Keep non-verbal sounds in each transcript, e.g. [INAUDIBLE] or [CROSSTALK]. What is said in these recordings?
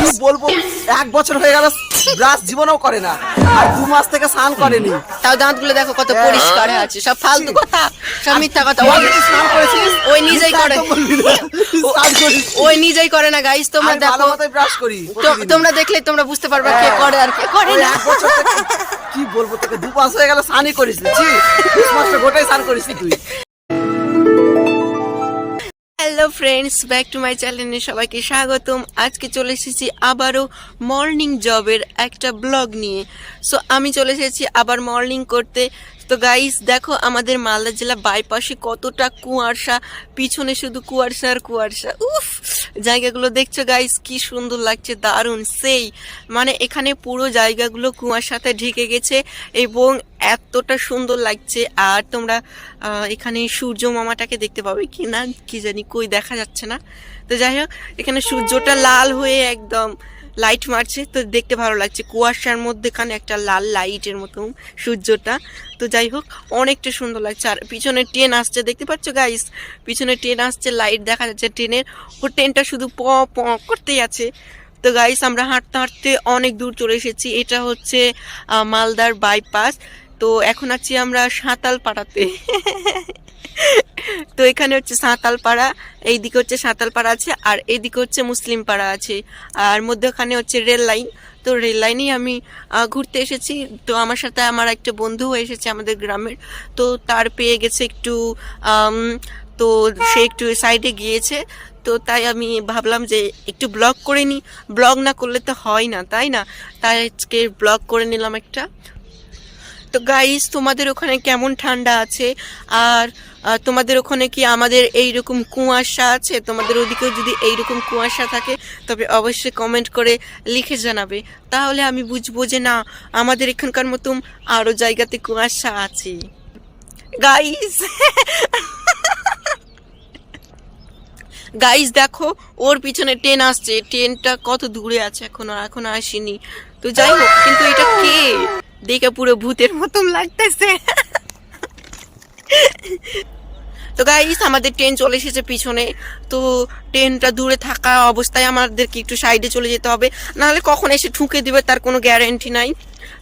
কি বলব? এক বছর হয়ে গেল ব্রাশ জীবনেও করে না। আর দু মাস থেকে স্নান করেনি। তাও দাঁতগুলো দেখো কত হ্যাঁ। পরিষ্কার আছে সব ফালতু কথা সব মিথ্যা কথা। ওই- স্নান করেছিস ওই নিজেই করে। ওই নিজেই করে না গাইস তোমরা দেখো। ব্রাশ করি তোমরা দেখলে তোমরা বুঝতে পারবে কে হ্যাঁ। করে আর কে করে না। কি বলব তোকে দু মাস হয়ে গেল স্নানই করিস নি। গোটাই স্নান করিস তুই। Hello friends back to my চ্যানেলে সবাইকে স্বাগতম। আজকে চলে এসেছি আবারও মর্নিং জবের একটা ব্লগ নিয়ে। সো আমি চলে এসেছি আবার মর্নিং করতে। তো গাইস দেখো আমাদের মালদা জেলা বাইপাসে কতটা কুয়াশা। পিছনে শুধু কুয়াশা আর কুয়াশা। উফ! জায়গাগুলো দেখছ গাইস কি সুন্দর লাগছে, দারুণ, সেই। মানে এখানে পুরো জায়গাগুলো কুয়াশাতে ঢেকে গেছে এবং এতটা সুন্দর লাগছে। আর তোমরা এখানে সূর্য মামাটাকে দেখতে পাবে কি না, কি জানি কই দেখা যাচ্ছে না। তো যাই হোক, এখানে সূর্যটা লাল হয়ে একদম লাইট মারছে। তো দেখতে ভালো লাগছে। কুয়াশার মধ্যেখানে একটা লাল লাইটের মতো সূর্যটা। তো যাই হোক, অনেকটা সুন্দর লাগছে। আর পিছনে ট্রেন আসছে, দেখতে পাচ্ছ গাইস পিছনে ট্রেন আসছে লাইট দেখা যাচ্ছে। ট্রেনের ও ট্রেনটা শুধু প প করতেই আছে। তো গাইস আমরা হাঁটতে হাঁটতে অনেক দূর চলে এসেছি। এটা হচ্ছে মালদার বাইপাস তো এখন আছি আমরা সাঁতাল পাড়াতে তো এখানে হচ্ছে সাঁতাল পাড়া এইদিকে হচ্ছে সাঁতাল পাড়া আছে আর এইদিকে হচ্ছে মুসলিম পাড়া আছে। আর মধ্যখানে হচ্ছে রেল লাইন, তো রেল লাইনেই আমি ঘুরতে এসেছি। তো আমার সাথে আমার একটা বন্ধু এসেছে আমাদের গ্রামের, তো তার পেয়ে গেছে একটু তো সে একটু সাইডে গিয়েছে। তো তাই আমি ভাবলাম যে একটু ব্লগ করে নিই। ব্লগ না করলে তো হয় না, তাই না? তাই আজকে ব্লগ করে নিলাম একটা। তো গাইস তোমাদের ওখানে কেমন ঠান্ডা আছে? আর তোমাদের ওখানে কি আমাদের এইরকম কুয়াশা আছে? তোমাদের ওদিকেও যদি এইরকম কুয়াশা থাকে, তবে অবশ্যই কমেন্ট করে লিখে জানাবে। তাহলে আমি বুঝব যে না, আমাদের এখানকার মতন আরও জায়গাতে কুয়াশা আছে। গাইস গাইস [LAUGHS] দেখো, ওর পিছনে ট্রেন আসছে। ট্রেনটা কত দূরে আছে, এখনও এখনও আসেনি। তো যাই হোক, কিন্তু এটা কে? দেখে পুরো ভূতের মতন লাগতেছে। তো গাইস আমাদের ট্রেন চলে এসেছে পিছনে। তো ট্রেনটা দূরে থাকা অবস্থায় আমাদেরকে একটু সাইডে চলে যেতে হবে। নাহলে কখন এসে ঠুকে দিবে তার কোনো গ্যারেন্টি নাই।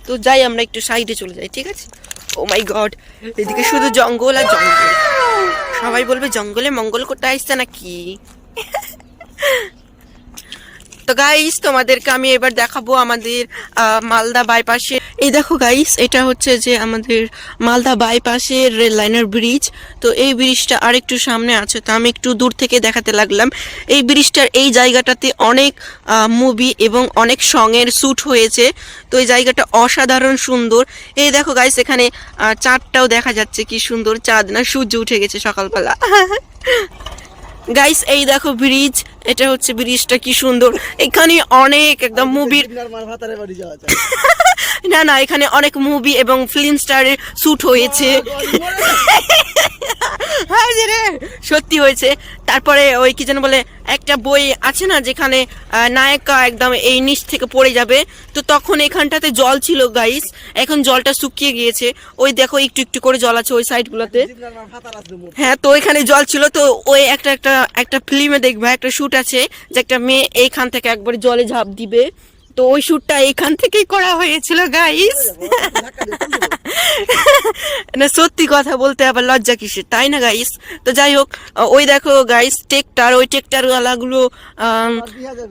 তো যাই আমরা একটু সাইডে চলে যাই, ঠিক আছে? ও মাই গড এদিকে শুধু জঙ্গল আর জঙ্গল। সবাই বলবে, জঙ্গলে মঙ্গল করতে আসছে না নাকি? তো গাইস তোমাদেরকে আমি এবার দেখাবো আমাদের মালদা বাইপাসে এই দেখো গাইস এটা হচ্ছে যে আমাদের মালদা বাইপাসের রেল লাইনের ব্রিজ তো এই ব্রিজটা আরেকটু সামনে আছে, তো আমি একটু দূর থেকে দেখাতে লাগলাম। এই ব্রিজটার এই জায়গাটাতে অনেক মুভি এবং অনেক সঙের শ্যুট হয়েছে। তো এই জায়গাটা অসাধারণ সুন্দর। এই দেখো গাইস এখানে চাঁদটাও দেখা যাচ্ছে কি সুন্দর। চাঁদ না, সূর্য উঠে গেছে সকালবেলা। [LAUGHS] গাইস এই দেখো ব্রিজ এটা হচ্ছে ব্রিজটা কি সুন্দর এখানে অনেক একদম মুভির না না এখানে অনেক মুভি এবং ফিল্ম স্টারের শ্যুট হয়েছে সত্যি হয়েছে। তারপরে ওই কি যেন বলে, একটা বই আছে না, যেখানে নায়িকা একদম এই নিচ থেকে পড়ে যাবে। তো তখন এখানটাতে জল ছিল গাইস এখন জলটা শুকিয়ে গিয়েছে। ওই দেখো, একটু একটু করে জল আছে ওই সাইডগুলোতে হ্যাঁ তো এখানে জল ছিল। তো ওই একটা একটা একটা ফিল্মে দেখবে, একটা শুট আছে, যে একটা মেয়ে এইখান থেকে একবারে জলে ঝাঁপ দিবে। তো ওই শুটটা এখান থেকেই করা হয়েছিল গাইস [LAUGHS] না সত্যি কথা বলতে আবার লজ্জা কিসের তাই না গাইস তো যাই হোক ওই দেখো গাইস টেকটার ওই টেকটার আম,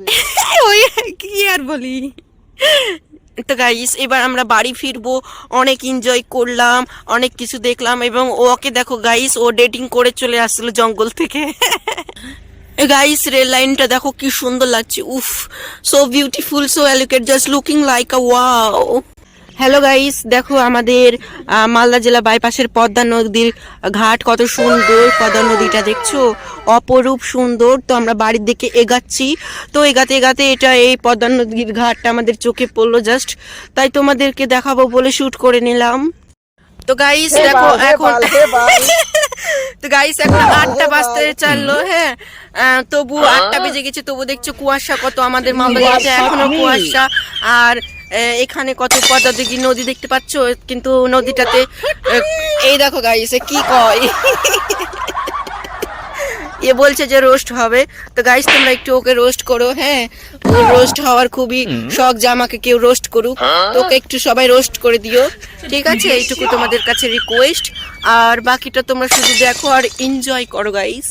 [LAUGHS] ওই কি আর বলি? তো গাইস এবার আমরা বাড়ি ফিরবো অনেক এনজয় করলাম অনেক কিছু দেখলাম এবং ওকে দেখো গাইস ও ডেটিং করে চলে আসলো জঙ্গল থেকে। [LAUGHS] গাইস রেল লাইনটা দেখো কি সুন্দর লাগছে। উফ so beautiful so delicate just looking like a wow hello guys দেখো আমাদের মালদা জেলা বাইপাসের পদ্মা নদীর ঘাট কত সুন্দর পদ্মা নদীটা দেখছ? অপরূপ সুন্দর তো আমরা বাড়ির দিকে এগাচ্ছি। তো এগাতে এগাতে এটা এই পদ্মা নদীর ঘাটটা আমাদের চোখে পড়ল জাস্ট তাই তোমাদেরকে দেখাবো বলে শুট করে নিলাম। তো গাইস দেখো এখন তো গাইস এখন আটটা বাজতে চাললো হ্যাঁ। তবু আটটা বেজে গেছে তবু দেখছ কুয়াশা কত আমাদের মালদা জেলাতে এখনও কুয়াশা। আর এখানে কত পদ্মা দিঘি নদী দেখতে পাচ্ছ? কিন্তু নদীটাতে এই দেখো গাইস কি কয়? এ বলছে যে রোস্ট হবে। তো গাইস তোমরা একটু ওকে রোস্ট করো হ্যাঁ। ও রোস্ট হওয়ার খুবই শখ যে আমাকে কেউ রোস্ট করুক। তো ওকে একটু সবাই রোস্ট করে দিও। ঠিক আছে এইটুকু তোমাদের কাছে রিকোয়েস্ট আর বাকিটা তোমরা শুধু দেখো আর এনজয় করো গাইস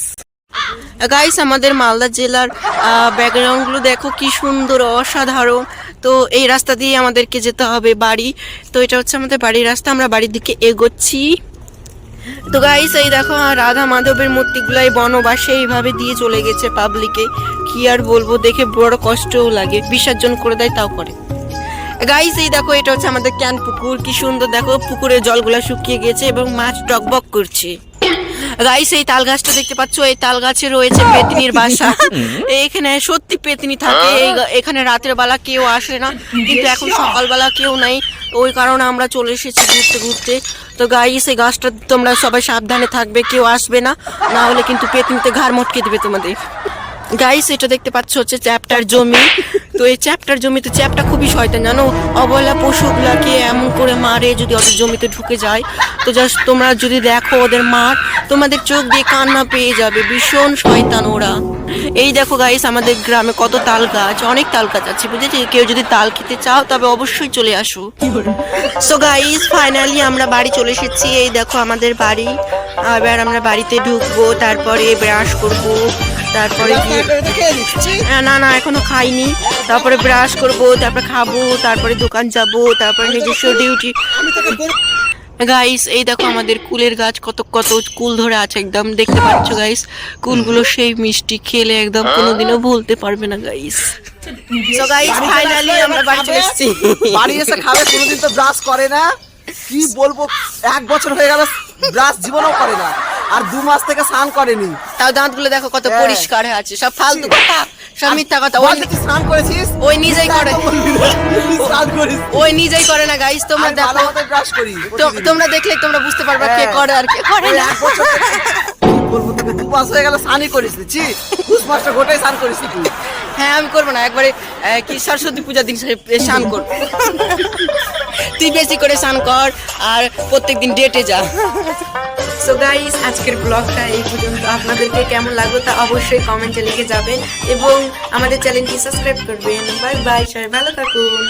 গাইস আমাদের মালদা জেলার ব্যাকগ্রাউন্ডগুলো দেখো কি সুন্দর, অসাধারণ। তো এই রাস্তা দিয়ে আমাদেরকে যেতে হবে বাড়ি। তো এটা হচ্ছে আমাদের বাড়ির রাস্তা, আমরা বাড়ির দিকে এগোচ্ছি। তো গাইস এই দেখো রাধা মাধবের মূর্তিগুলো এই বনবাসে এইভাবে দিয়ে চলে গেছে পাবলিকে কি আর বলব, দেখে বড় কষ্টও লাগে। বিসর্জন করে দেয়, তাও করে। গাইস এই দেখো এটা হচ্ছে আমাদের ক্যান পুকুর। কি সুন্দর দেখো পুকুরের জলগুলা শুকিয়ে গেছে এবং মাছ টকবক করছে। গাইস এই তাল গাছটা দেখতে পাচ্ছ? এই তাল গাছে রয়েছে পেতনির বাসা। [LAUGHS] এখানে সত্যি পেতনি থাকে। এই এখানে রাতের বেলা কেউ আসে না কিন্তু এখন সকালবেলা কেউ নাই। ওই কারণে আমরা চলে এসেছি ঘুরতে ঘুরতে। তো গাইস এই গাছটা তোমরা সবাই সাবধানে থাকবে কেউ আসবে না। না হলে কিন্তু পেতনিতে ঘাড় মটকে দিবে তোমাদের। গাইস এটা দেখতে পাচ্ছ হচ্ছে চ্যাপ্টার জমি। তো এই চ্যাপ্টার জমিতে চ্যাপটা খুবই শয়তান, জানো? অবলা পশুগুলাকে এমন করে মারে যদি ওদের জমিতে ঢুকে যায়। তো জাস্ট তোমরা যদি দেখো ওদের মার, তোমাদের চোখ দিয়ে কান্না পেয়ে যাবে। ভীষণ শয়তান ওরা। এই দেখো গাইস আমাদের গ্রামে কত তাল গাছ, অনেক তাল গাছ আছে, বুঝেছি? কেউ যদি তাল খেতে চাও, তবে অবশ্যই চলে আসো। সো গাইস ফাইনালি আমরা বাড়ি চলে এসেছি। এই দেখো আমাদের বাড়ি। এবার আমরা বাড়িতে ঢুকবো, তারপরে ব্রাশ করব। তারপরে আহ, না না এখনও খাইনি। তারপরে ব্রাশ করব তারপরে খাব তারপরে দোকান যাব তারপরে নিজস্ব ডিউটি গাইস এই দেখো আমাদের কুলের গাছ কত কত কুল ধরে আছে একদম। দেখতে পাচ্ছ গাইস কুলগুলো সেই মিষ্টি খেলে একদম কোনোদিনও ভুলতে পারবে না গাইস সো গাইস ফাইনালি আমরা বাড়ি চলে এসেছি। বাড়ি এসে খাবে কোনোদিন তো ব্রাশ করে না। কি বলব? এক বছর হয়ে গেল ব্রাশ জীবনও করে না আর দু মাস থেকে স্নান করেনি। তাও দাঁতগুলো দেখো কত হ্যাঁ। পরিষ্কার হয়ে আছে সব ফালতু কথা সব মিথ্যা কথা। ওই স্নান করেছিস? ওই নিজেই করে। ওই নিজেই করে না গাইস তোমরা দেখো। তোমরা দেখলে তোমরা বুঝতে পারবে কে হ্যাঁ। করে আর কে করে না। বলব তোকে দু মাস হয়ে গেল স্নানই করিস ছি। মাসটা গোটাই স্নান করিস তুই। হ্যাঁ আমি করব না। একবারে কি সরস্বতী পূজার দিন স্নান কর তুই বেশি করে স্নান কর, আর প্রত্যেক দিন ডেটে যা। সো গাইস আজকের ব্লগটা এই পর্যন্ত। আপনাদেরকে কেমন লাগল তা অবশ্যই কমেন্টে লিখে যাবেন। এবং আমাদের চ্যানেলটি সাবস্ক্রাইব করবেন। বাই বাই সবাই ভালো থাকুন।